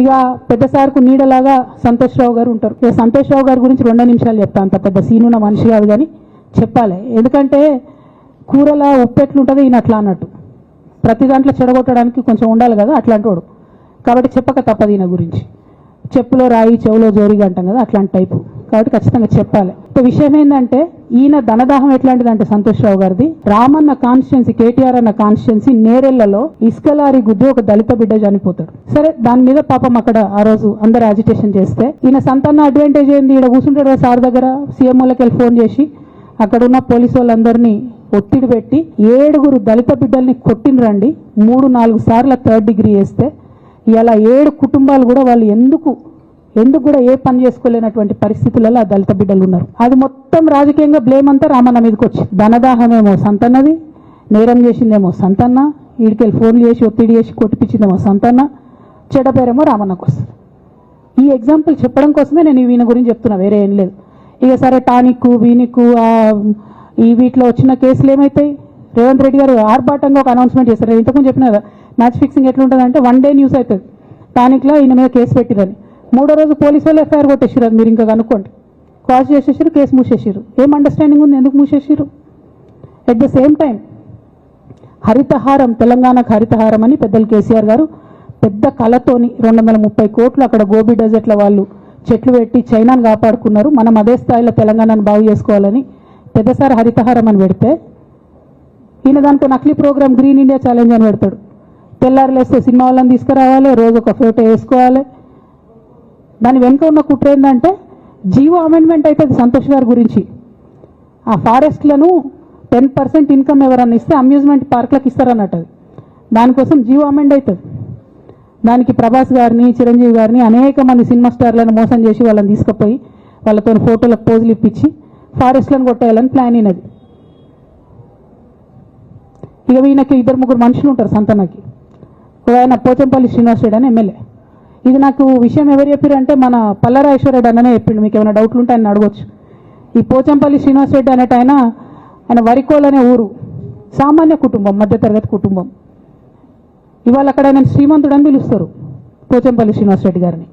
ఇక పెద్ద సార్కు నీడలాగా సంతోష్ రావు గారు ఉంటారు. ఇక సంతోష్ రావు గారి గురించి రెండు నిమిషాలు చెప్తా అంత పెద్ద సీనున్న మనిషి కాదు కానీ చెప్పాలి. ఎందుకంటే కూరల ఉప్పు ఈయన అట్లా అన్నట్టు. ప్రతి దాంట్లో చెడగొట్టడానికి కొంచెం ఉండాలి కదా అట్లాంటి వాడు కాబట్టి చెప్పక తప్పదు ఈయన గురించి. చెప్పులో రాయి చెవులో జోరిగా అంటాం కదా అట్లాంటి టైపు. కాబట్టి ఖచ్చితంగా చెప్పాలి. ఇక విషయం ఏంటంటే ఈయన ధనదాహం ఎట్లాంటిదంటే సంతోష్ రావు గారిది. రామన్న కాన్స్టిట్యున్సీ కేటీఆర్ అన్న కాన్స్టిట్యున్సీ నేరెళ్ళలో ఇసుకలారి గుద్ది ఒక దళిత బిడ్డ చనిపోతాడు. సరే దాని మీద పాపం అక్కడ ఆ రోజు అందరు అజిటేషన్ చేస్తే ఈయన సంతాన అడ్వాంటేజ్ ఏంది? ఈడ కూర్చుంటాడు కదా సార్ దగ్గర సీఎంఓలకి వెళ్ళి ఫోన్ చేసి అక్కడ ఉన్న పోలీసు వాళ్ళందరినీ ఒత్తిడి పెట్టి ఏడుగురు దళిత బిడ్డల్ని కొట్టినరండి మూడు నాలుగు సార్లు థర్డ్ డిగ్రీ వేస్తే ఇలా ఏడు కుటుంబాలు కూడా వాళ్ళు ఎందుకు ఎందుకు కూడా ఏ పని చేసుకోలేనటువంటి పరిస్థితులలో ఆ దళిత బిడ్డలు ఉన్నారు. అది మొత్తం రాజకీయంగా బ్లేమ్ అంతా రామన్న మీదకి వచ్చి. ధనదాహమేమో సంతన్నది నేరం చేసిందేమో సంతన్న వీడికెళ్ళి ఫోన్లు చేసి ఒత్తిడి చేసి కొట్టిపించిందేమో సంతన్న చెడపేరేమో రామన్నకు వస్తుంది. ఈ ఎగ్జాంపుల్ చెప్పడం కోసమే నేను ఈయన గురించి చెప్తున్నా వేరే ఏం లేదు. ఇక సరే టానిక్ వీనిక్ ఈ వీటిలో వచ్చిన కేసులు ఏమవుతాయి రేవంత్ రెడ్డి గారు ఆర్భాటంగా ఒక అనౌన్స్మెంట్ చేశారు. ఇంతకుముందు చెప్పిన కదా మ్యాచ్ ఫిక్సింగ్ ఎట్లుంటుందంటే వన్ డే న్యూస్ అవుతుంది. టానిక్లో ఈయన మీద కేసు పెట్టిరని. మూడో రోజు పోలీసు వాళ్ళు ఎఫ్ఐఆర్ కొట్టేసారు అది మీరు ఇంకా కనుక్కోండి. క్రాస్ చేసేసారు కేసు మూసేసారు ఏం అండర్స్టాండింగ్ ఉంది? ఎందుకు మూసేసారు at the same time Harithaharam తెలంగాణకు హరితహారం అని పెద్దలు కేసీఆర్ గారు పెద్ద కళతోని రెండు వందల ముప్పై కోట్లు అక్కడ గోబీ డెజర్ట్ల వాళ్ళు చెట్లు పెట్టి చైనాను కాపాడుకున్నారు. మనం అదే స్థాయిలో తెలంగాణను బాగు చేసుకోవాలని పెద్దసారి హరితహారం అని పెడితే ఈయన దానికి నకిలీ ప్రోగ్రామ్ గ్రీన్ ఇండియా ఛాలెంజ్ అని పెడతాడు. తెల్లారులేస్తే సినిమా వాళ్ళని తీసుకురావాలి రోజు ఒక ఫోటో వేసుకోవాలి దాని వెనుక ఉన్న కుట్ర ఏంటంటే జీవో అమెండ్మెంట్ అయితే సంతోష్ గారి గురించి. ఆ ఫారెస్ట్లను టెన్ పర్సెంట్ ఇన్కమ్ ఎవరన్నా ఇస్తే అమ్యూజ్మెంట్ పార్క్లకు ఇస్తారన్నట్టు అది. దానికోసం జీవో అమెండ్ అవుతుంది. దానికి ప్రభాస్ గారిని చిరంజీవి గారిని అనేక మంది సినిమా స్టార్లను మోసం చేసి వాళ్ళని తీసుకుపోయి వాళ్ళతో ఫోటోలకు పోజులు ఇప్పించి ఫారెస్ట్లను కొట్టేయాలని ప్లాన్ అయినది. ఇక ఈయనకి ఇద్దరు ముగ్గురు మనుషులు ఉంటారు సంతనకి. ఒక ఆయన పోచంపల్లి శ్రీనివాస్ అని ఎమ్మెల్యే. ఇది నాకు విషయం ఎవరు చెప్పారు అంటే మన పల్లరాజేశ్వరరెడ్డి అన్ననే చెప్పిండు. మీకు ఏమైనా డౌట్లు ఉంటే ఆయన అడగొచ్చు. ఈ పోచంపల్లి శ్రీనివాస్ రెడ్డి అనేట ఆయన ఆయన వరికోల్ అనే ఊరు. సామాన్య కుటుంబం మధ్యతరగతి కుటుంబం. ఇవాళ అక్కడ ఆయన శ్రీమంతుడు అని పిలుస్తారు పోచంపల్లి శ్రీనివాస్ రెడ్డి గారిని.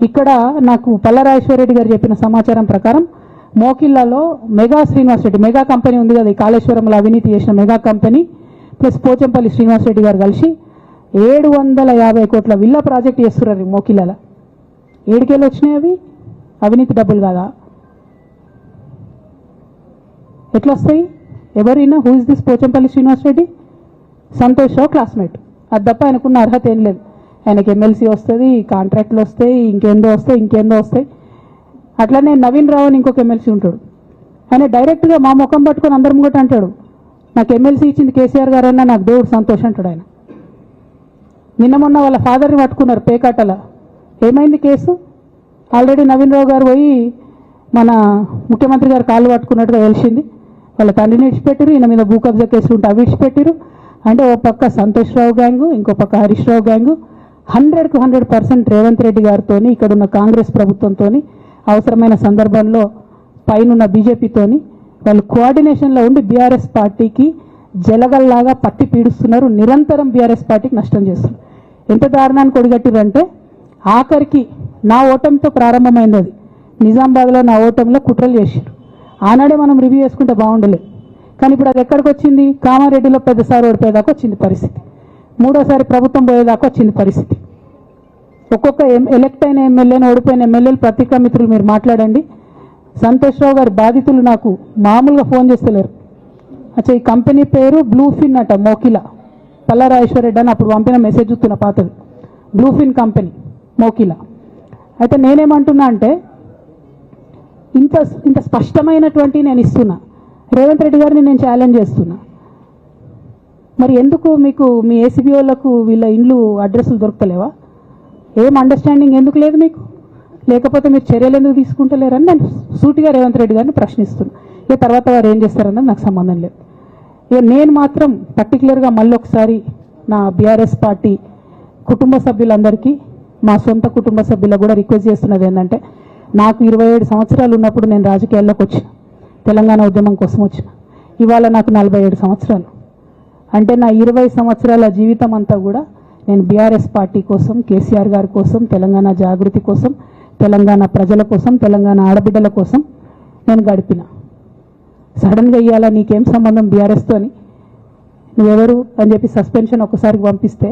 ఇక్కడ నాకు పల్లరాజేశ్వరరెడ్డి గారు చెప్పిన సమాచారం ప్రకారం మోకిల్లాలో mega Srinivas Reddy mega company ఉంది కదా ఈ కాళేశ్వరంలో అవినీతి చేసిన mega company plus Pochampalli Srinivas Reddy గారు కలిసి ఏడు వందల యాభై కోట్ల విల్లా ప్రాజెక్ట్ చేస్తున్నారు మోకిళ్ళ ఏడుకేళ్ళు వచ్చినాయి అవి? అవినీతి డబ్బులు కాదా? ఎట్లా వస్తాయి ఎవరైనా who is this Pochampalli Srinivas Reddy? Santosh Rao classmate అది తప్ప ఆయనకున్న అర్హత ఏం లేదు. ఆయనకి ఎమ్మెల్సీ వస్తుంది కాంట్రాక్ట్లు వస్తాయి ఇంకేందో వస్తాయి ఇంకేందో వస్తాయి. అట్లనే నవీన్ రావు అని ఇంకొక ఎమ్మెల్సీ ఉంటాడు. ఆయన డైరెక్ట్గా మా ముఖం పట్టుకొని అందరం కూడా అంటాడు. నాకు ఎమ్మెల్సీ ఇచ్చింది కేసీఆర్ గారు నాకు దేవుడు సంతోషం అంటాడు ఆయన. నిన్న మొన్న వాళ్ళ ఫాదర్ని పట్టుకున్నారు పేకాటల. ఏమైంది కేసు? ఆల్రెడీ నవీన్ రావు గారు పోయి మన ముఖ్యమంత్రి గారు కాళ్ళు పట్టుకున్నట్టుగా తెలిసింది. వాళ్ళ తండ్రిని ఇడిచిపెట్టారు ఈయన మీద భూ కబ్జా కేసులు ఉంటే అవి ఇడిచిపెట్టారు అంటే ఓ పక్క సంతోష్ రావు గ్యాంగు ఇంకో పక్క హరీష్ రావు గ్యాంగు. హండ్రెడ్కు హండ్రెడ్ పర్సెంట్ రేవంత్ రెడ్డి గారితో ఇక్కడ ఉన్న కాంగ్రెస్ ప్రభుత్వంతో అవసరమైన సందర్భంలో పైనున్న బీజేపీతోని వాళ్ళు కోఆర్డినేషన్లో ఉండి బీఆర్ఎస్ పార్టీకి జలగల్లాగా పట్టి పీడుస్తున్నారు. నిరంతరం బీఆర్ఎస్ పార్టీకి నష్టం చేస్తున్నారు. ఎంత దారుణాన్ని కొడిగట్టిరంటే ఆఖరికి నా ఓటమితో ప్రారంభమైంది అది నిజామాబాద్లో నా ఓటమిలో కుట్రలు చేశారు ఆనాడే మనం రివ్యూ చేసుకుంటే బాగుండలే. కానీ ఇప్పుడు అది ఎక్కడికి వచ్చింది కామారెడ్డిలో పెద్దసారి ఓడిపోయేదాకా వచ్చింది పరిస్థితి. మూడోసారి ప్రభుత్వం పోయేదాకా వచ్చింది పరిస్థితి. ఒక్కొక్క ఎం ఎలక్ట్ అయిన ఎమ్మెల్యేని ఓడిపోయిన ఎమ్మెల్యేలు పత్రికా మిత్రులు మీరు మాట్లాడండి. సంతోష్రావు గారి బాధితులు నాకు మామూలుగా ఫోన్ చేస్తలేరు. అచ్చా ఈ కంపెనీ పేరు బ్లూఫిన్ అట మోకిలా. పల్లారాజేశ్వరరెడ్డి అని అప్పుడు పంపిన మెసేజ్ చూస్తున్న పాతది. Bluefin company Mokila. అయితే నేనేమంటున్నా అంటే ఇంత ఇంత స్పష్టమైనటువంటి నేను ఇస్తున్నా. రేవంత్ రెడ్డి గారిని నేను ఛాలెంజ్ చేస్తున్నా. మరి ఎందుకు మీకు మీ ఏసీబీఓలకు వీళ్ళ ఇండ్లు అడ్రస్లు దొరకలేవా ఏం అండర్స్టాండింగ్ ఎందుకు లేదు మీకు? లేకపోతే మీరు చర్యలు ఎందుకు తీసుకుంటలేరని నేను సూటిగా రేవంత్ రెడ్డి గారిని ప్రశ్నిస్తున్నాను ఇక తర్వాత వారు ఏం చేస్తారన్నది నాకు సంబంధం లేదు. ఇక నేను మాత్రం పర్టికులర్గా మళ్ళీ ఒకసారి నా బీఆర్ఎస్ పార్టీ కుటుంబ సభ్యులందరికీ మా సొంత కుటుంబ సభ్యులకు కూడా రిక్వెస్ట్ చేస్తున్నది ఏంటంటే నాకు ఇరవై ఏడు సంవత్సరాలు ఉన్నప్పుడు నేను రాజకీయాల్లోకి వచ్చిన తెలంగాణ ఉద్యమం కోసం వచ్చిన. ఇవాళ నాకు నలభై ఏడు సంవత్సరాలు. అంటే నా ఇరవై సంవత్సరాల జీవితం అంతా కూడా నేను బీఆర్ఎస్ పార్టీ కోసం కేసీఆర్ గారి కోసం తెలంగాణ జాగృతి కోసం తెలంగాణ ప్రజల కోసం తెలంగాణ ఆడబిడ్డల కోసం నేను గడిపిన. సడన్గా ఇయ్యాల? నీకేం సంబంధం బీఆర్ఎస్తో అని నువ్వెవరు? అని చెప్పి సస్పెన్షన్ ఒకసారికి పంపిస్తే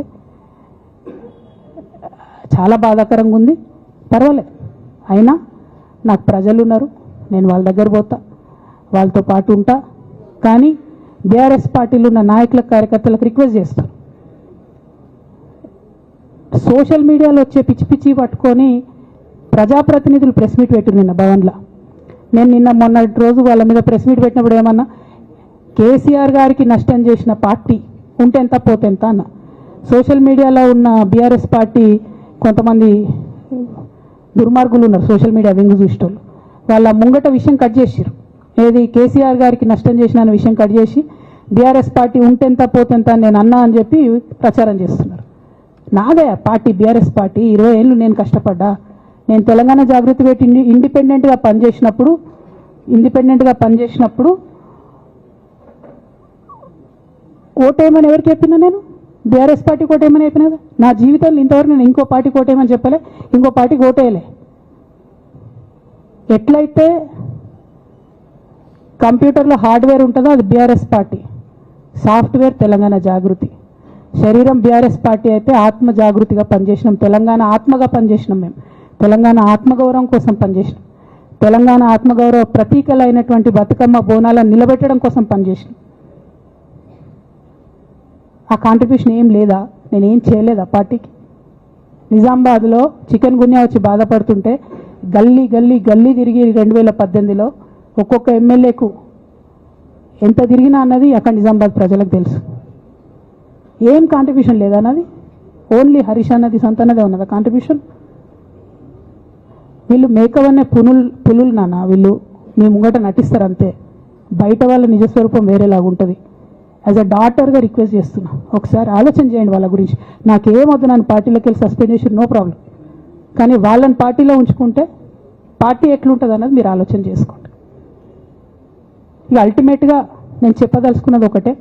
చాలా బాధాకరంగా ఉంది. పర్వాలేదు. అయినా నాకు ప్రజలు ఉన్నారు నేను వాళ్ళ దగ్గర పోతా. వాళ్ళతో పాటు ఉంటా. కానీ బీఆర్ఎస్ పార్టీలో ఉన్న నాయకుల కార్యకర్తలకు రిక్వెస్ట్ చేస్తాను సోషల్ మీడియాలో వచ్చే పిచ్చి పిచ్చి పట్టుకొని ప్రజాప్రతినిధులు ప్రెస్ మీట్ పెట్టు నిన్న భవన్లో. నేను నిన్న మొన్నటి రోజు వాళ్ళ మీద ప్రెస్ మీట్ పెట్టినప్పుడు ఏమన్నా కేసీఆర్ గారికి నష్టం చేసిన పార్టీ ఉంటే ఎంత పోతే ఎంత అన్న. సోషల్ మీడియాలో ఉన్న బీఆర్ఎస్ పార్టీ కొంతమంది దుర్మార్గులు ఉన్నారు సోషల్ మీడియా వెంగు చూసేటోళ్ళు. వాళ్ళ ముంగట విషయం కట్ చేసిర్రు. ఏది కేసీఆర్ గారికి నష్టం చేసిన అనే విషయం కట్ చేసి బీఆర్ఎస్ పార్టీ ఉంటెంత పోతెంత నేను అన్నా అని చెప్పి ప్రచారం చేస్తున్నారు. నాదే పార్టీ బీఆర్ఎస్ పార్టీ. ఇరవై ఏళ్ళు నేను కష్టపడ్డా. నేను తెలంగాణ జాగృతి పెట్టి ఇండిపెండెంట్గా పనిచేసినప్పుడు ఇండిపెండెంట్గా పనిచేసినప్పుడు ఓటేయమని ఎవరికి చెప్పినా నేను? బీఆర్ఎస్ పార్టీ ఓటేయమని చెప్పినా నా జీవితంలో ఇంతవరకు నేను ఇంకో పార్టీ ఓటేయమని చెప్పలే ఇంకో పార్టీకి ఓటేయలే ఎట్లయితే కంప్యూటర్లో హార్డ్వేర్ ఉంటుందో అది BRS party software Telangana Jagruthi. శరీరం బీఆర్ఎస్ పార్టీ అయితే ఆత్మ జాగృతిగా పనిచేసినాం తెలంగాణ ఆత్మగా పనిచేసినాం మేము. తెలంగాణ ఆత్మగౌరవం కోసం పనిచేసినాం. తెలంగాణ ఆత్మగౌరవ ప్రతీకలైనటువంటి బతుకమ్మ బోనాలను నిలబెట్టడం కోసం పనిచేసిన. ఆ కాంట్రిబ్యూషన్ ఏం లేదా? నేనేం చేయలేదు ఆ పార్టీకి. నిజామాబాద్లో చికెన్ గున్యా వచ్చి బాధపడుతుంటే గల్లీ గల్లీ గల్లీ తిరిగి రెండు వేల పద్దెనిమిదిలో ఒక్కొక్క ఎమ్మెల్యేకు ఎంత తిరిగినా అన్నది అక్కడ నిజామాబాద్ ప్రజలకు తెలుసు. ఏం కాంట్రిబ్యూషన్ లేదా అన్నది? ఓన్లీ హరీష్ అన్నది సంతన్నదే ఉన్నదా కాంట్రిబ్యూషన్ వీళ్ళు మేకవనే పునులు పులులు నాన్న వీళ్ళు. మీ ముంగట నటిస్తారు అంతే బయట వాళ్ళ నిజస్వరూపం వేరేలాగా ఉంటుంది యాజ్ అ డాటర్గా రిక్వెస్ట్ చేస్తున్నా. ఒకసారి ఆలోచన చేయండి వాళ్ళ గురించి. నాకేమొద్దు నన్ను పార్టీలోకి వెళ్ళి సస్పెండ్ చేసి నో ప్రాబ్లం కానీ వాళ్ళని పార్టీలో ఉంచుకుంటే పార్టీ ఎట్లుంటుంది అన్నది మీరు ఆలోచన చేసుకోండి. ఇక అల్టిమేట్గా నేను చెప్పదలుచుకున్నది ఒకటే.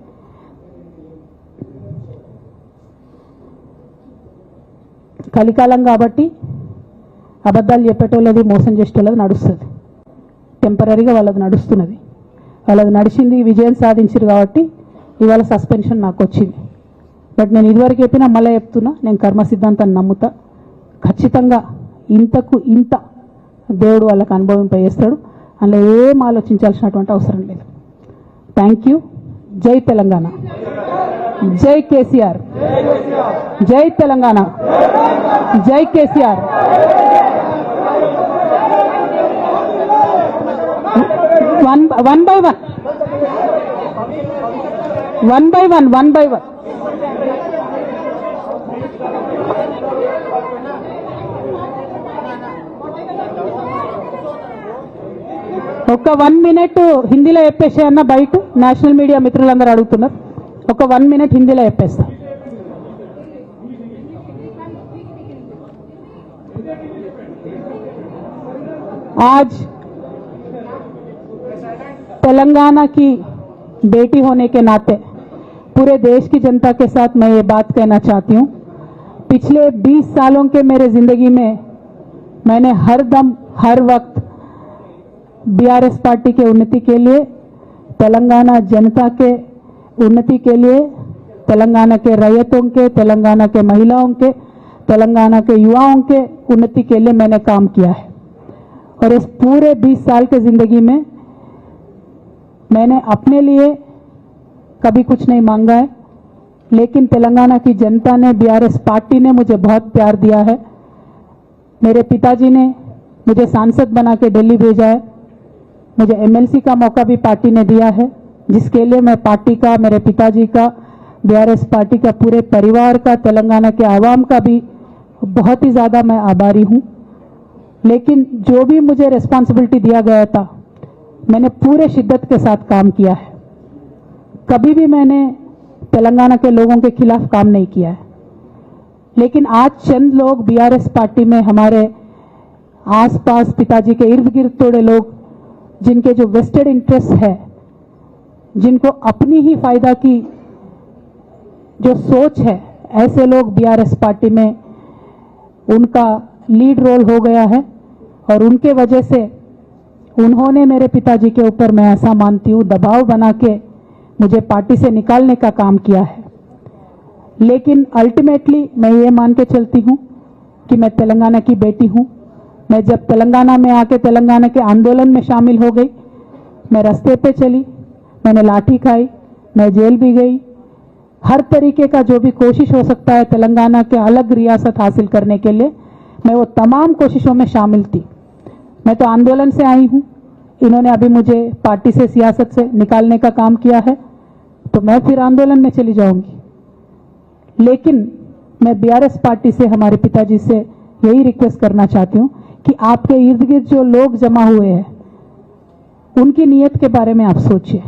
కలికాలం కాబట్టి అబద్ధాలు చెప్పేటోళ్ళది మోసం చేసేటోళ్ళది నడుస్తుంది. టెంపరీగా వాళ్ళది నడుస్తున్నది. వాళ్ళది నడిచింది విజయం సాధించారు కాబట్టి ఇవాళ సస్పెన్షన్ నాకు వచ్చింది బట్ నేను ఇదివరకు చెప్పినా మళ్ళీ చెప్తున్నా నేను కర్మ సిద్ధాంతాన్ని నమ్ముతా. ఖచ్చితంగా ఇంతకు ఇంత దేవుడు వాళ్ళకి అనుభవింపజేస్తాడు అందులో ఏం ఆలోచించాల్సినటువంటి అవసరం లేదు. థ్యాంక్ యూ జై తెలంగాణ. జై కేసీఆర్. జై తెలంగాణ. జై KCR. One one by one. One by one one by one. ఒక వన్ మినిట్ హిందీలో చెప్పేసి అన్న బయట నేషనల్ మీడియా మిత్రులందరూ అడుగుతున్నారు. ఒక వన్ మినిట్ హిందీలో చెప్పేస్తా आज तेलंगाना की बेटी होने के नाते पूरे देश की जनता के साथ मैं ये बात कहना चाहती हूँ पिछले 20 सालों के मेरे जिंदगी में मैंने हर दम हर वक्त बीआरएस पार्टी के उन्नति के लिए तेलंगाना जनता के उन्नति के लिए, तेलंगाना के रैयतों के, तेलंगाना के महिलाओं के, तेलंगाना के युवाओं के उन्नति के लिए मैंने काम किया है। और इस पूरे 20 साल के ज़िंदगी में मैंने अपने लिए कभी कुछ नहीं मांगा है, लेकिन तेलंगाना की जनता ने बीआरएस पार्टी ने मुझे बहुत प्यार दिया है। मेरे पिताजी ने मुझे सांसद बना के दिल्ली भेजा है। मुझे एमएलसी का मौका भी पार्टी ने दिया है। जिसके लिए मैं पार्टी का, मेरे पिताजी का बीआरएस पार्टी का, पूरे परिवार का, तेलंगाना के आवाम का भी बहुत ही ज़्यादा मैं आभारी हूँ। लेकिन जो भी मुझे रिस्पॉन्सिबिलिटी दिया गया था, मैंने पूरे शिद्दत के साथ काम किया है। कभी भी मैंने तेलंगाना के लोगों के खिलाफ काम नहीं किया है। लेकिन आज चंद लोग बीआरएस पार्टी में हमारे आसपास पिताजी के इर्द गिर्द थोड़े लोग, जिनके जो वेस्टेड इंटरेस्ट है जिनको अपनी ही फ़ायदा की जो सोच है, ऐसे लोग बीआरएस पार्टी में उनका लीड रोल हो गया है और उनके वजह से उन्होंने मेरे पिताजी के ऊपर मैं ऐसा मानती हूँ, दबाव बना के मुझे पार्टी से निकालने का काम किया है। लेकिन अल्टीमेटली मैं ये मान के चलती हूँ कि मैं तेलंगाना की बेटी हूँ। मैं जब तेलंगाना में आके तेलंगाना के आंदोलन में शामिल हो गई, मैं रास्ते पे चली मैंने लाठी खाई, मैं जेल भी गई। हर तरीके का जो भी कोशिश हो सकता है तेलंगाना के अलग रियासत हासिल करने के लिए, मैं वो तमाम कोशिशों में शामिल थी। मैं तो आंदोलन से आई हूँ। इन्होंने अभी मुझे पार्टी से, सियासत से निकालने का काम किया है तो मैं फिर आंदोलन में चली जाऊँगी। लेकिन मैं बीआरएस पार्टी से, हमारे पिताजी से यही रिक्वेस्ट करना चाहती हूँ कि आपके इर्द गिर्द जो लोग जमा हुए हैं, उनकी नीयत के बारे में आप सोचिए।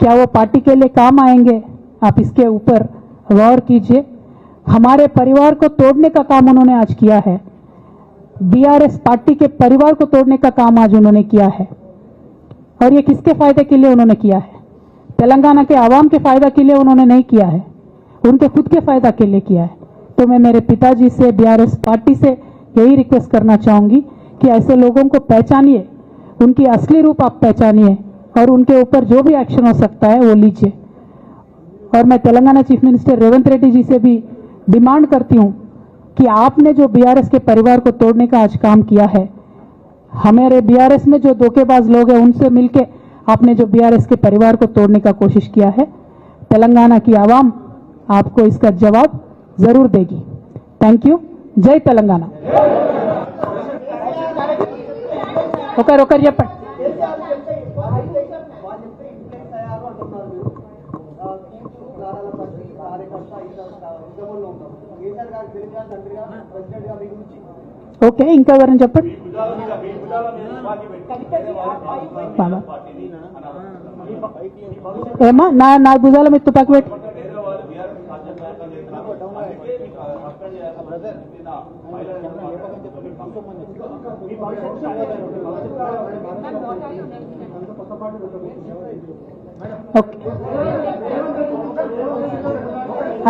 क्या वो पार्टी के लिए काम आएँगे? आप इसके ऊपर गौर कीजिए। हमारे परिवार को तोड़ने का काम उन्होंने आज किया है। बीआरएस पार्टी के परिवार को तोड़ने का काम आज उन्होंने किया है। और ये किसके फ़ायदे के लिए उन्होंने किया है? तेलंगाना के आवाम के फ़ायदा के लिए उन्होंने नहीं किया है। उनके खुद के फ़ायदा के लिए किया है। तो मैं मेरे पिताजी से बीआरएस पार्टी से यही रिक्वेस्ट करना चाहूँगी कि ऐसे लोगों को पहचानिए। उनकी असली रूप आप पहचानिए। और उनके ऊपर जो भी एक्शन हो सकता है वो लीजिए और मैं तेलंगाना चीफ मिनिस्टर रेवंत रेड्डी जी से भी डिमांड करती हूं कि आपने जो बीआरएस के परिवार को तोड़ने का आज काम किया है हमारे बीआरएस में जो धोखेबाज लोग हैं उनसे मिलके आपने जो बीआरएस के परिवार को तोड़ने का कोशिश किया है तेलंगाना की आवाम आपको इसका जवाब जरूर देगी थैंक यू జై తెలంగాణ ఒకరు ఒకరు చెప్పండి ఓకే ఇంకా ఎవరైనా చెప్పండి. ఏమా నా నా భుజాల మీద తుపాకి పెట్టి.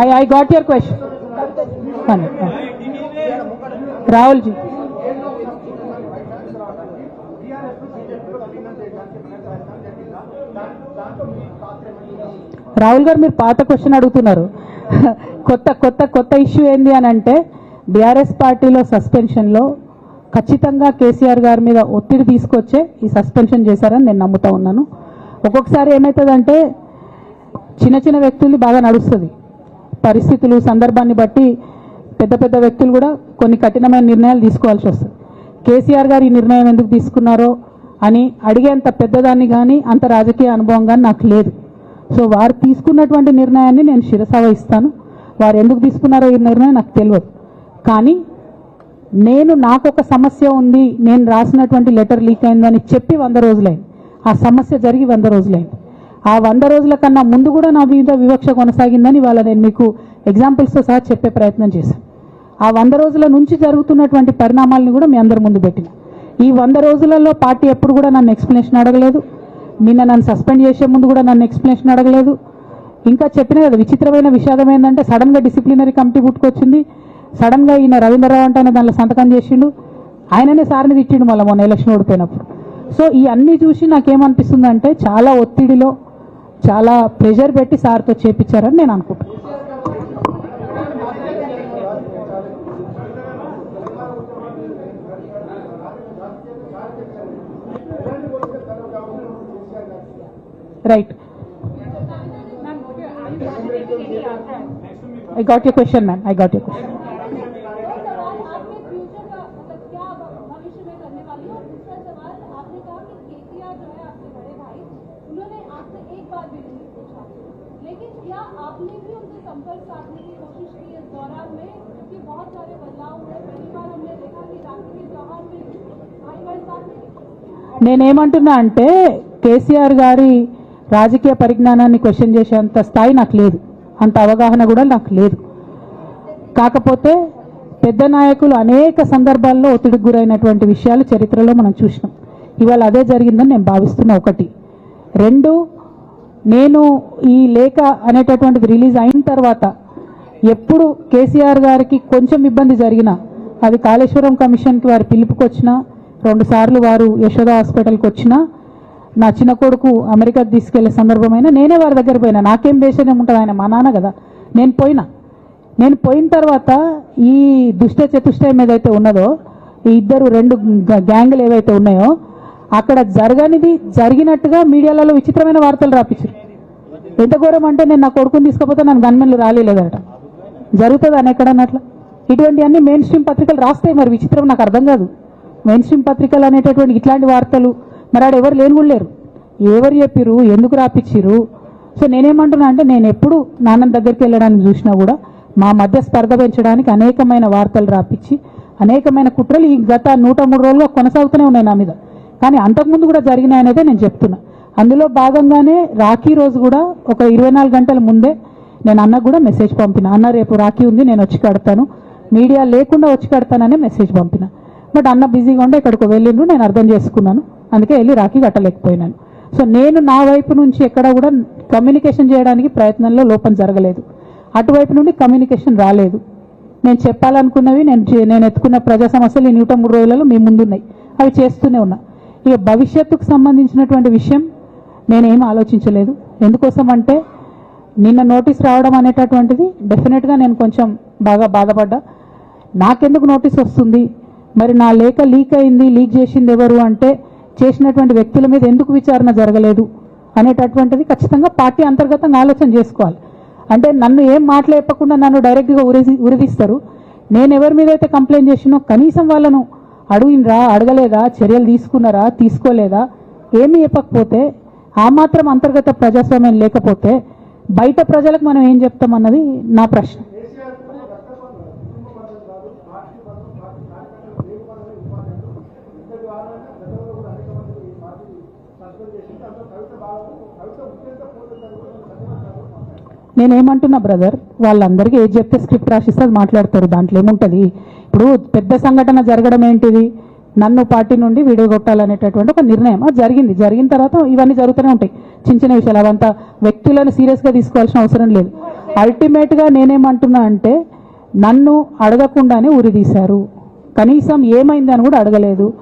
I I got your question Rahul ji Rahul గారు మీరు పాత క్వశ్చన్ అడుగుతున్నారు. కొత్త కొత్త కొత్త ఇష్యూ ఏంది అని అంటే బీఆర్ఎస్ పార్టీలో సస్పెన్షన్లో ఖచ్చితంగా కేసీఆర్ గారి మీద ఒత్తిడి తీసుకొచ్చే ఈ సస్పెన్షన్ చేశారని నేను నమ్ముతా ఉన్నాను. ఒక్కొక్కసారి ఏమవుతుందంటే చిన్న చిన్న వ్యక్తుల్ని బాగా నడుస్తుంది. పరిస్థితులు సందర్భాన్ని బట్టి పెద్ద పెద్ద వ్యక్తులు కూడా కొన్ని కఠినమైన నిర్ణయాలు తీసుకోవాల్సి వస్తుంది. కేసీఆర్ గారు ఈ నిర్ణయం ఎందుకు తీసుకున్నారో అని అడిగేంత పెద్దదాన్ని కానీ అంత రాజకీయ అనుభవం కానీ నాకు లేదు. సో వారు తీసుకున్నటువంటి నిర్ణయాన్ని నేను శిరస వహిస్తాను వారు ఎందుకు తీసుకున్నారో ఈ నిర్ణయం నాకు తెలియదు. కానీ నేను నాకు ఒక సమస్య ఉంది నేను రాసినటువంటి లెటర్ లీక్ అయిందని చెప్పి వంద రోజులైంది. ఆ సమస్య జరిగి వంద రోజులైంది. ఆ వంద రోజుల కన్నా ముందు కూడా నా మీద వివక్ష కొనసాగిందని వాళ్ళ నేను మీకు ఎగ్జాంపుల్స్తో సహా చెప్పే ప్రయత్నం చేశాను. ఆ వంద రోజుల నుంచి జరుగుతున్నటువంటి పరిణామాలను కూడా మీ అందరి ముందు పెట్టిన. ఈ వంద రోజులలో పార్టీ ఎప్పుడు కూడా నన్ను ఎక్స్ప్లెనేషన్ అడగలేదు. నిన్న నన్ను సస్పెండ్ చేసే ముందు కూడా నన్ను ఎక్స్ప్లెనేషన్ అడగలేదు. ఇంకా చెప్పిన కదా విచిత్రమైన విషాదం ఏంటంటే సడన్గా డిసిప్లినరీ కమిటీ పుట్టుకొచ్చింది సడన్గా ఈయన రవీంద్రరావు అంటే ఆయన దానిలో సంతకం చేసిండు. ఆయననే సార్ని తిట్టిండు మళ్ళీ మొన్న ఎలక్షన్ ఓడిపోయినప్పుడు. సో ఈ అన్నీ చూసి నాకేమనిపిస్తుంది అంటే చాలా ఒత్తిడిలో చాలా ప్రెషర్ పెట్టి సార్తో చేపించారని నేను అనుకుంటున్నాను right I got you question ma'am I got you question నేనేమంటున్నా అంటే కేసీఆర్ గారి రాజకీయ పరిజ్ఞానాన్ని క్వశ్చన్ చేసేంత స్థాయి నాకు లేదు. అంత అవగాహన కూడా నాకు లేదు. కాకపోతే పెద్ద నాయకులు అనేక సందర్భాల్లో ఒత్తిడికి గురైనటువంటి విషయాలు చరిత్రలో మనం చూసినాం. ఇవాళ అదే జరిగిందని నేను భావిస్తున్నా ఒకటి. రెండు నేను ఈ లేఖ అనేటటువంటిది రిలీజ్ అయిన తర్వాత ఎప్పుడు కేసీఆర్ గారికి కొంచెం ఇబ్బంది జరిగినా అది కాళేశ్వరం కమిషన్కి వారి పిలుపుకొచ్చినా రెండు సార్లు వారు యశోద హాస్పిటల్కి వచ్చినా నా చిన్న కొడుకు అమెరికా తీసుకెళ్ళే సందర్భమైనా నేనే వారి దగ్గర పోయినా. నాకేం బేషణం ఉంటుంది ఆయన? మా నాన్న కదా. నేను పోయినా. నేను పోయిన తర్వాత ఈ దుష్ట చతుష్టయం ఏదైతే ఉన్నదో ఈ ఇద్దరు రెండు గ- గ్యాంగులు ఏవైతే ఉన్నాయో అక్కడ జరగనిది జరిగినట్టుగా మీడియాలలో విచిత్రమైన వార్తలు రాపించారు ఎంత ఘోరం అంటే నేను నా కొడుకుని తీసుకపోతే నన్ను గన్మెన్లు రాలేదట జరుగుతుంది అని ఎక్కడన్నట్ల ఇటువంటి అన్ని మెయిన్ స్ట్రీమ్ పత్రికలు రాస్తాయి మరి విచిత్రం నాకు అర్థం కాదు. మెయిన్ స్ట్రీమ్ పత్రికలు అనేటటువంటి ఇట్లాంటి వార్తలు మరి ఆడ ఎవరు లేని కూడా లేరు. ఎవరు చెప్పిరు ఎందుకు రాపిచ్చిరు సో నేనేమంటున్నా అంటే నేను ఎప్పుడు నాన్న దగ్గరికి వెళ్ళడానికి చూసినా కూడా మా మధ్య స్పర్ధ పెంచడానికి అనేకమైన వార్తలు రాపిచ్చి అనేకమైన కుట్రలు ఈ గత నూట మూడు రోజులుగా కొనసాగుతూనే ఉన్నాయి నా మీద. కానీ అంతకుముందు కూడా జరిగినాయనేదే నేను చెప్తున్నా. అందులో భాగంగానే రాఖీ రోజు కూడా ఒక ఇరవై నాలుగు గంటల ముందే నేను అన్నకు కూడా మెసేజ్ పంపిన. అన్న రేపు రాఖీ ఉంది నేను వచ్చి కడతాను. మీడియా లేకుండా వచ్చి కడతాననే మెసేజ్ పంపిన. బట్ అన్న బిజీగా ఉండే ఇక్కడికి వెళ్ళిండ్రు నేను అర్థం చేసుకున్నాను. అందుకే వెళ్ళి రాఖీ కట్టలేకపోయినాను. సో నేను నా వైపు నుంచి ఎక్కడ కూడా కమ్యూనికేషన్ చేయడానికి ప్రయత్నంలో లోపం జరగలేదు. అటువైపు నుండి కమ్యూనికేషన్ రాలేదు. నేను చెప్పాలనుకున్నవి నేను చే- నేను ఎత్తుకున్న ప్రజా సమస్యలు ఈ నూట మూడు రోజులలో మీ ముందున్నాయి. అవి చేస్తూనే ఉన్నా. ఇక భవిష్యత్తుకు సంబంధించినటువంటి విషయం నేనేం ఆలోచించలేదు. ఎందుకోసం అంటే నిన్న నోటీస్ రావడం అనేటటువంటిది డెఫినెట్గా నేను కొంచెం బాగా బాధపడ్డా. నాకెందుకు నోటీస్ వస్తుంది? మరి నా లేఖ లీక్ అయింది లీక్ చేసింది ఎవరు అంటే చేసినటువంటి వ్యక్తుల మీద ఎందుకు విచారణ జరగలేదు అనేటటువంటిది ఖచ్చితంగా పార్టీ అంతర్గతంగా ఆలోచన చేసుకోవాలి. అంటే నన్ను ఏం మాట్లాడకుండా నన్ను డైరెక్ట్గా ఉరిది ఉరిదిస్తారు. నేను ఎవరి మీద అయితే కంప్లైంట్ చేసినో కనీసం వాళ్ళను అడిగినరా అడగలేదా చర్యలు తీసుకున్నారా తీసుకోలేదా ఏమీ చెప్పకపోతే ఆ మాత్రం అంతర్గత ప్రజాస్వామ్యం లేకపోతే బయట ప్రజలకు మనం ఏం చెప్తామన్నది నా ప్రశ్న. నేనేమంటున్నా బ్రదర్ వాళ్ళందరికీ ఏది చెప్తే స్క్రిప్ట్ రాసిస్తే అది మాట్లాడతారు. దాంట్లో ఏముంటుంది? ఇప్పుడు పెద్ద సంఘటన జరగడం ఏంటిది? నన్ను పార్టీ నుండి వీడియో కొట్టాలనేటటువంటి ఒక నిర్ణయం. అది జరిగింది. జరిగిన తర్వాత ఇవన్నీ జరుగుతూనే ఉంటాయి. చిన్న చిన్న విషయాలు. అవంతా వ్యక్తులను సీరియస్గా తీసుకోవాల్సిన అవసరం లేదు. అల్టిమేట్గా నేనేమంటున్నా అంటే నన్ను అడగకుండానే ఉరి తీశారు. కనీసం ఏమైంది అని కూడా అడగలేదు.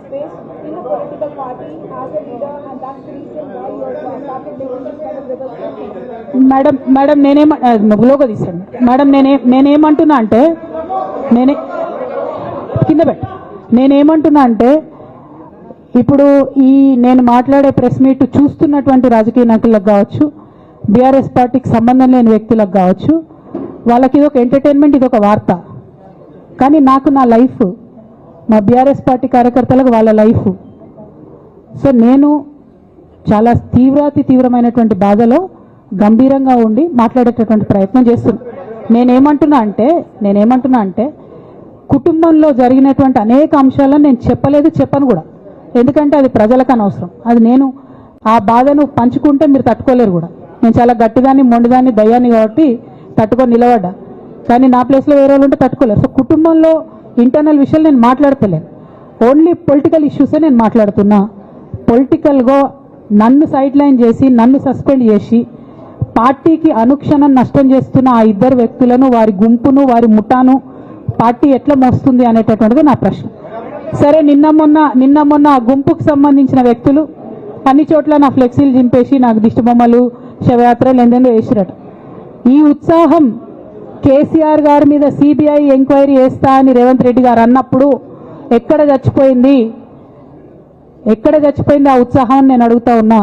Space in a political party as a leader and that's the reason why you have started making this kind of reverse madam madam నేనే లోగో తీసాను మేడం నేనే నేనేమంటున్నా అంటే నేనే కింద పెట్ట. నేనేమంటున్నా అంటే ఇప్పుడు ఈ నేను మాట్లాడే ప్రెస్ మీట్ చూస్తున్నటువంటి రాజకీయ నాయకులకు కావచ్చు బీఆర్ఎస్ పార్టీకి సంబంధం లేని వ్యక్తులకు కావచ్చు వాళ్ళకి ఇది ఒక ఎంటర్టైన్మెంట్ ఇది ఒక వార్త. కానీ నాకు నా లైఫ్ మా బీఆర్ఎస్ పార్టీ కార్యకర్తలకు వాళ్ళ లైఫ్. సో నేను చాలా తీవ్రాతి తీవ్రమైనటువంటి బాధలో గంభీరంగా ఉండి మాట్లాడేటటువంటి ప్రయత్నం చేస్తున్నా. నేనేమంటున్నా అంటే నేనేమంటున్నా అంటే కుటుంబంలో జరిగినటువంటి అనేక అంశాలను నేను చెప్పలేదు చెప్పను కూడా. ఎందుకంటే అది ప్రజలకు అనవసరం. అది నేను ఆ బాధను పంచుకుంటే మీరు తట్టుకోలేరు కూడా. నేను చాలా గట్టిదాన్ని మొండిదాన్ని దయ్యాన్ని కాబట్టి తట్టుకొని నిలబడ్డా. కానీ నా ప్లేస్లో వేరే వాళ్ళు ఉంటే తట్టుకోలేరు. సో కుటుంబంలో ఇంటర్నల్ విషయాలు నేను మాట్లాడతలేను ఓన్లీ పొలిటికల్ ఇష్యూసే నేను మాట్లాడుతున్నా. పొలిటికల్గా నన్ను సైడ్ లైన్ చేసి నన్ను సస్పెండ్ చేసి పార్టీకి అనుక్షణం నష్టం చేస్తున్న ఆ ఇద్దరు వ్యక్తులను వారి గుంపును వారి ముఠాను పార్టీ ఎట్లా మోస్తుంది అనేటటువంటిది నా ప్రశ్న. సరే నిన్న మొన్న నిన్న మొన్న ఆ గుంపుకు సంబంధించిన వ్యక్తులు అన్ని చోట్ల నా ఫ్లెక్సీలు చింపేసి నాకు దిష్టి బొమ్మలు శవయాత్రలు ఎందెందో వేసిరట ఈ ఉత్సాహం కేసీఆర్ గారి మీద సిబిఐ ఎంక్వైరీ వేస్తా అని రేవంత్ రెడ్డి గారు అన్నప్పుడు ఎక్కడ చచ్చిపోయింది? ఎక్కడ చచ్చిపోయింది ఆ ఉత్సాహం నేను అడుగుతా ఉన్నా.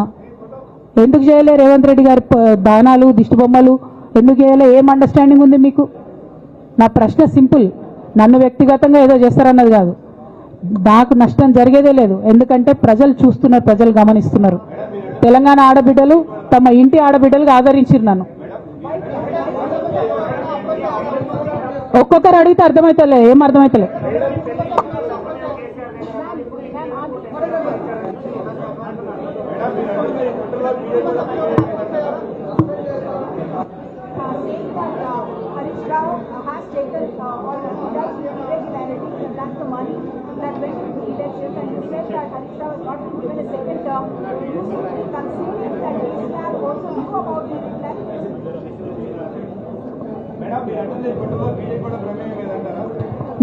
ఎందుకు చేయలే రేవంత్ రెడ్డి గారి దానాలు దిష్టిబొమ్మలు? ఎందుకు చేయలే? ఏం అండర్స్టాండింగ్ ఉంది మీకు? నా ప్రశ్న సింపుల్. నన్ను వ్యక్తిగతంగా ఏదో చేస్తారన్నది కాదు. నాకు నష్టం జరిగేదే లేదు. ఎందుకంటే ప్రజలు చూస్తున్నారు ప్రజలు గమనిస్తున్నారు. తెలంగాణ ఆడబిడ్డలు తమ ఇంటి ఆడబిడ్డలుగా ఆదరించారు నన్ను. ఒక్కొక్కరు అడిగితే అర్థమవుతలే ఏం అర్థమవుతలే Harish Rao was not given a second term. Do you think that Islam also knew about it?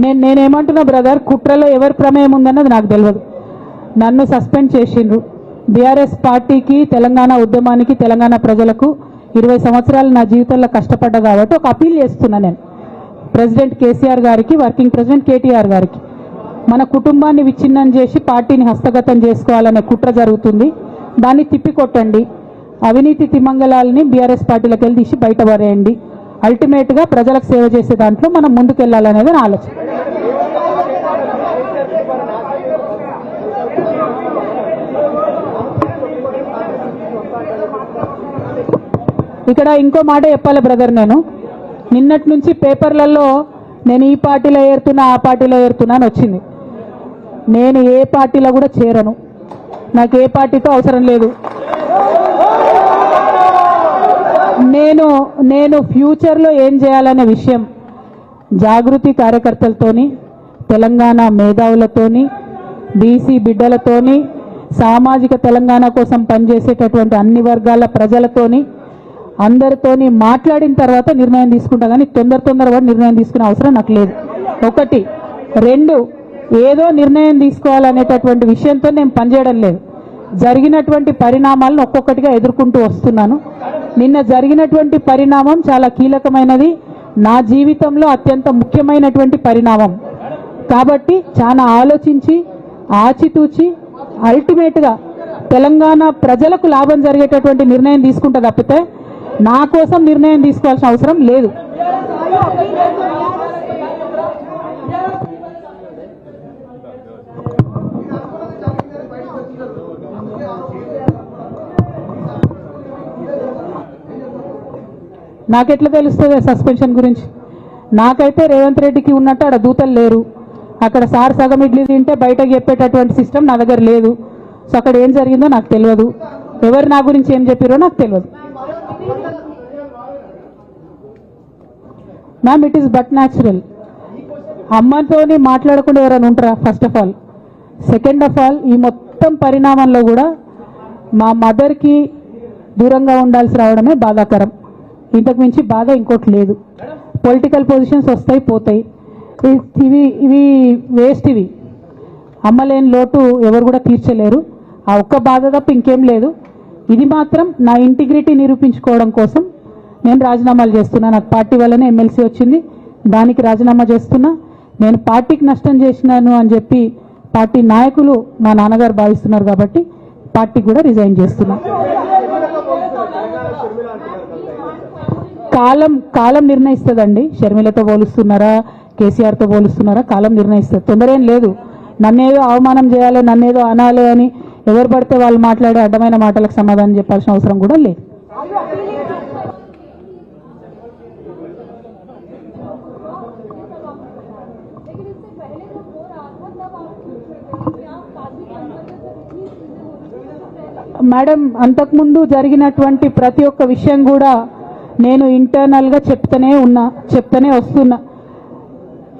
నేను నేనేమంటున్నా బ్రదర్ కుట్రలో ఎవరి ప్రమేయం ఉందన్నది నాకు తెలియదు నన్ను సస్పెండ్ చేసిండ్రు. బీఆర్ఎస్ పార్టీకి తెలంగాణ ఉద్యమానికి తెలంగాణ ప్రజలకు ఇరవై సంవత్సరాలు నా జీవితంలో కష్టపడ్డా కాబట్టి ఒక అపీల్ చేస్తున్నా నేను. ప్రెసిడెంట్ కేసీఆర్ గారికి వర్కింగ్ ప్రెసిడెంట్ కేటీఆర్ గారికి. మన కుటుంబాన్ని విచ్ఛిన్నం చేసి పార్టీని హస్తగతం చేసుకోవాలనే కుట్ర జరుగుతుంది. దాన్ని తిప్పికొట్టండి. అవినీతి తిమంగళాలని బీఆర్ఎస్ పార్టీలకు వెళ్ళి తీసి బయటపడేయండి అల్టిమేట్గా ప్రజలకు సేవ చేసే దాంట్లో మనం ముందుకెళ్ళాలనేది నా ఆలోచన. ఇక్కడ ఇంకో మాట చెప్పాలి బ్రదర్ నేను. నిన్నటి నుంచి పేపర్లలో నేను ఈ పార్టీలో ఏరుతున్నా ఆ పార్టీలో ఏరుతున్నా అని వచ్చింది. నేను ఏ పార్టీలో కూడా చేరను. నాకు ఏ పార్టీతో అవసరం లేదు. నేను నేను ఫ్యూచర్లో ఏం చేయాలనే విషయం జాగృతి కార్యకర్తలతోని తెలంగాణ మేధావులతోని బీసీ బిడ్డలతోని సామాజిక తెలంగాణ కోసం పనిచేసేటటువంటి అన్ని వర్గాల ప్రజలతోని అందరితోని మాట్లాడిన తర్వాత నిర్ణయం తీసుకుంటా కానీ తొందర తొందరగా నిర్ణయం తీసుకునే అవసరం నాకు లేదు. ఒకటి. రెండు. ఏదో నిర్ణయం తీసుకోవాలనేటటువంటి విషయంతో నేను పనిచేయడం లేదు. జరిగినటువంటి పరిణామాలను ఒక్కొక్కటిగా ఎదుర్కొంటూ వస్తున్నాను. నిన్న జరిగినటువంటి పరిణామం చాలా కీలకమైనది. నా జీవితంలో అత్యంత ముఖ్యమైనటువంటి పరిణామం. కాబట్టి చాలా ఆలోచించి ఆచితూచి అల్టిమేట్గా తెలంగాణ ప్రజలకు లాభం జరిగేటటువంటి నిర్ణయం తీసుకుంటే తప్పితే నా కోసం నిర్ణయం తీసుకోవాల్సిన అవసరం లేదు. నాకెట్లా తెలుస్తుంది సస్పెన్షన్ గురించి? నాకైతే రేవంత్ రెడ్డికి ఉన్నట్టు ఆడ దూతలు లేరు. అక్కడ సార్ సగం ఇడ్లీ తింటే బయటకు చెప్పేటటువంటి సిస్టమ్ నా దగ్గర లేదు. సో అక్కడ ఏం జరిగిందో నాకు తెలియదు. ఎవరు నా గురించి ఏం చెప్పారో నాకు తెలియదు. Ma'am it is but natural అమ్మతోని మాట్లాడకుండా ఎవరైనా ఉంటారా first of all second of all ఈ మొత్తం పరిణామంలో కూడా మా మదర్కి దూరంగా ఉండాల్సి రావడమే బాధాకరం. ఇంతకు మించి బాధ ఇంకోటి లేదు. పొలిటికల్ పొజిషన్స్ వస్తాయి పోతాయి. ఇవి ఇవి వేస్ట్ ఇవి. అమ్మలేని లోటు ఎవరు కూడా తీర్చలేరు. ఆ ఒక్క బాధ తప్ప ఇంకేం లేదు. ఇది మాత్రం నా ఇంటిగ్రిటీ నిరూపించుకోవడం కోసం నేను రాజీనామాలు చేస్తున్నా. నాకు పార్టీ వల్లనే ఎమ్మెల్సీ వచ్చింది. దానికి రాజీనామా చేస్తున్నా. నేను పార్టీకి నష్టం చేసినాను అని చెప్పి పార్టీ నాయకులు మా నాన్నగారు భావిస్తున్నారు కాబట్టి పార్టీకి కూడా రిజైన్ చేస్తున్నా. కాలం కాలం నిర్ణయిస్తుందండి. షర్మిలతో పోలుస్తున్నారా కేసీఆర్తో పోలుస్తున్నారా కాలం నిర్ణయిస్తుంది. తొందర ఏం లేదు. నన్నేదో అవమానం చేయాలి నన్నేదో అనాలి అని ఎవరు పడితే వాళ్ళు మాట్లాడే అడ్డమైన మాటలకు సమాధానం చెప్పాల్సిన అవసరం కూడా లేదు. మేడం అంతకుముందు జరిగినటువంటి ప్రతి ఒక్క విషయం కూడా నేను ఇంటర్నల్ గా చెప్తూనే ఉన్నా చెప్తూనే వస్తున్నా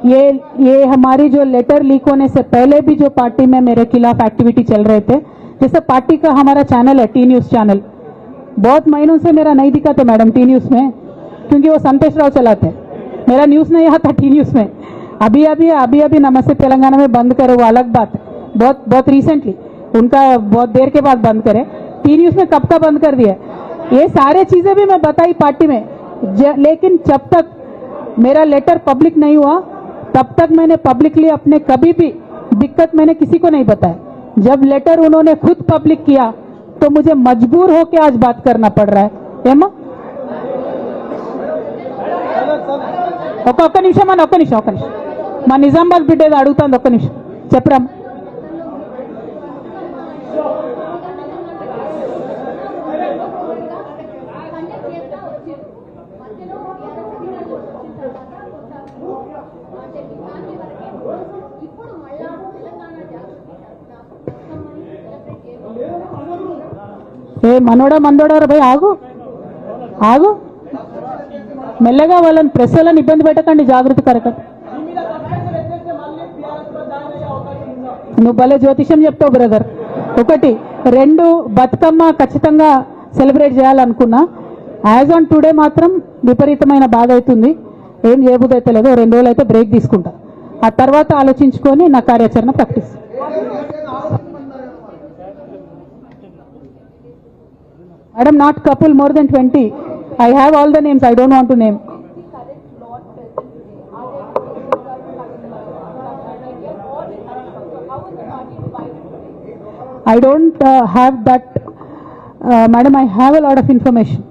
ये ये हमारी जो लेटर लीक होने से पहले भी जो पार्टी में मेरे खिलाफ एक्टिविटी चल रहे थे जैसे पार्टी का हमारा चैनल है टी न्यूज चैनल बहुत महीनों से मेरा नहीं दिखा था मैडम टी न्यूज में क्योंकि वो संतोष राव चलाते हैं मेरा न्यूज नहीं आता टी न्यूज में अभी अभी अभी अभी नमस्ते तेलंगाना में बंद करे वो अलग बात है बहुत बहुत रिसेंटली उनका बहुत देर के बाद बंद करे टी न्यूज में कब का बंद कर दिया ये सारे चीजें भी मैं बताई पार्टी में ज, लेकिन जब तक मेरा लेटर पब्लिक नहीं हुआ तब तक मैंने पब्लिकली अपने कभी भी दिक्कत मैंने किसी को नहीं बताया जब लेटर उन्होंने खुद पब्लिक किया तो मुझे मजबूर होकर आज बात करना पड़ रहा है ఏమా ఒక ఒక్క నిమిషం అని ఒక్క నిమిషం ఒక్క నిమిషం మా నిజామాబాద్ బిడ్డ ఏదో అడుగుతుంది ఒక్క నిమిషం చెప్పరా ఏ మనోడా మందోడా రే భయ్ ఆగు. ఆగు. మెల్లగా వాళ్ళని ప్రెస్ వాళ్ళని ఇబ్బంది పెట్టకండి జాగృతి కరక. నువ్వు భలే జ్యోతిషం చెప్తావు బ్రదర్ ఒకటి రెండు బతుకమ్మ ఖచ్చితంగా సెలబ్రేట్ చేయాలనుకున్నా యాజ్ ఆన్ టుడే మాత్రం విపరీతమైన బాధ అవుతుంది. ఏం చేయబుద్ధి అయితే రెండు రోజులు అయితే బ్రేక్ తీసుకుంటా. ఆ తర్వాత ఆలోచించుకొని నా కార్యాచరణ practice Madam, not couple, more than 20. I have all the names, I don't want to name. I don't uh, have that, uh, madam, I have a lot of information.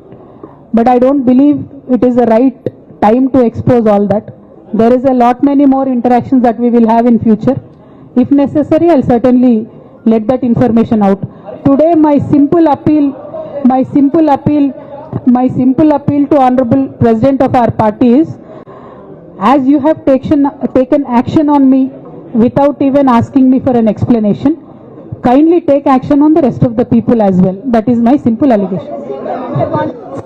But I don't believe it is the right time to expose all that. There is a lot many more interactions that we will have in future. If necessary, I'll certainly let that information out. Today, my simple appeal my simple appeal, my simple appeal to Honorable President of our party is, as you have taken taken action on me without even asking me for an explanation kindly take action on the rest of the people as well. That is my simple allegation